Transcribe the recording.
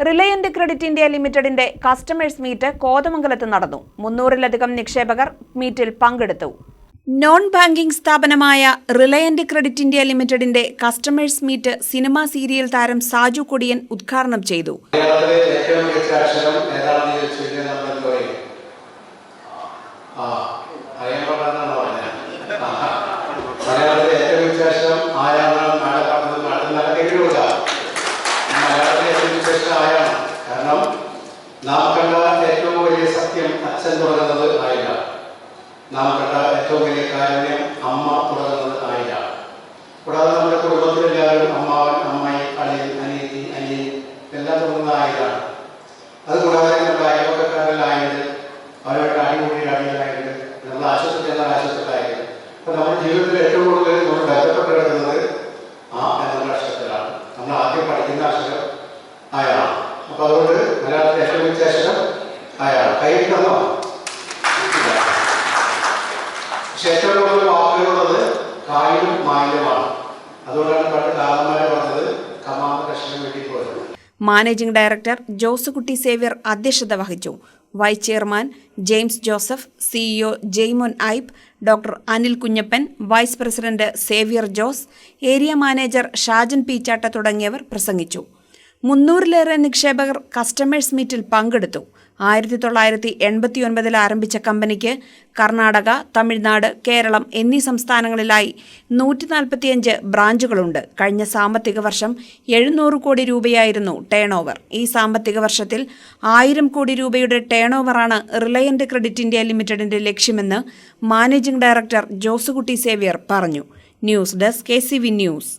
Reliant credit India ലിമിറ്റഡിന്റെ customers meet കോതമംഗലത്ത് നടന്നു മുന്നൂറിലധികം നിക്ഷേപകർ മീറ്റിൽ പങ്കെടുത്തു നോൺ ബാങ്കിംഗ് സ്ഥാപനമായ റിലയന്റ് ക്രെഡിറ്റ് ഇന്ത്യ ലിമിറ്റഡിന്റെ കസ്റ്റമേഴ്സ് മീറ്റ് സിനിമാ സീരിയൽ താരം സാജു കൊടിയൻ ഉദ്ഘാടനം ചെയ്തു മലയാളത്തിലെ ഏറ്റവും മികച്ച അക്ഷരം ആരാണെന്നാണ് നാളെ പറഞ്ഞത് നാട്ടിൽ അക്ഷരം ആരാണ് കാരണം നാം കണ്ട ഏറ്റവും വലിയ സത്യം അച്ഛൻ തുടങ്ങുന്നത് ആയില്ല. നാം കണ്ട ഏറ്റവും വലിയ കാരുണ്യം അമ്മ തുടങ്ങുന്നത് ആയില്ല. കൂടാതെ നമ്മുടെ കുടുംബത്തിലെല്ലാവരും അമ്മാവൻ അമ്മായി അളിയൻ അനിയത്തി അനിയൻ എല്ലാം തുടങ്ങുന്ന ആയിരാണ് അതുകൂടാതെ നമ്മുടെ അയൽവക്കക്കാരിലായത് അവരുടെ അടിമുടി അടിയിലായത് നമ്മൾ ആശുപത്രി എന്നാൽ ആശുപത്രിയിലായത്. അപ്പൊ നമ്മുടെ ജീവിതത്തിൽ ഏറ്റവും കൂടുതൽ നമ്മൾ ബന്ധപ്പെട്ട് കിടക്കുന്നത് ആ എന്നുള്ള അക്ഷരത്തിലാണ് നമ്മൾ ആദ്യം പഠിക്കുന്ന അക്ഷരം ആയാണ് അപ്പൊ അതുകൊണ്ട് മലയാളത്തിൽ ഏറ്റവും മികച്ച അക്ഷരം ആയാണ് കൈയിട്ടതോ പക്ഷെ ഏറ്റവും കൂടുതൽ വാക്കുകളുള്ളത് കായിലും മാലിന്യമാണ് അതുകൊണ്ടാണ് പണ്ട് കാലന്മാരെ പറഞ്ഞത് കമാന്ന് കർഷകൻ വേണ്ടി പോയത് മാനേജിംഗ് ഡയറക്ടർ ജോസ് കുട്ടി സേവ്യർ അധ്യക്ഷത വഹിച്ചു. Vice chairman James Joseph CEO Jaimon ഐബ് doctor Anil Kunjappan vice president Xavier Jose area manager Shajan Peechatta തുടങ്ങിയവർ പ്രസംഗിച്ചു. മുന്നൂറിലേറെ നിക്ഷേപകർ കസ്റ്റമേഴ്സ് മീറ്റിൽ പങ്കെടുത്തു. ആയിരത്തി തൊള്ളായിരത്തി എൺപത്തി ഒൻപതിൽ ആരംഭിച്ച കമ്പനിക്ക് കർണാടക തമിഴ്നാട് കേരളം എന്നീ സംസ്ഥാനങ്ങളിലായി നൂറ്റി നാൽപ്പത്തിയഞ്ച് ബ്രാഞ്ചുകളുണ്ട്. കഴിഞ്ഞ സാമ്പത്തിക വർഷം എഴുന്നൂറ് കോടി രൂപയായിരുന്നു ടേൺ ഈ സാമ്പത്തിക വർഷത്തിൽ ആയിരം കോടി രൂപയുടെ ടേൺ ഓവറാണ് റിലയന്റ് ക്രെഡിറ്റ് ഇന്ത്യ ലിമിറ്റഡിന്റെ ലക്ഷ്യമെന്ന് മാനേജിംഗ് ഡയറക്ടർ ജോസുകുട്ടി സേവ്യർ പറഞ്ഞു. News desk K news.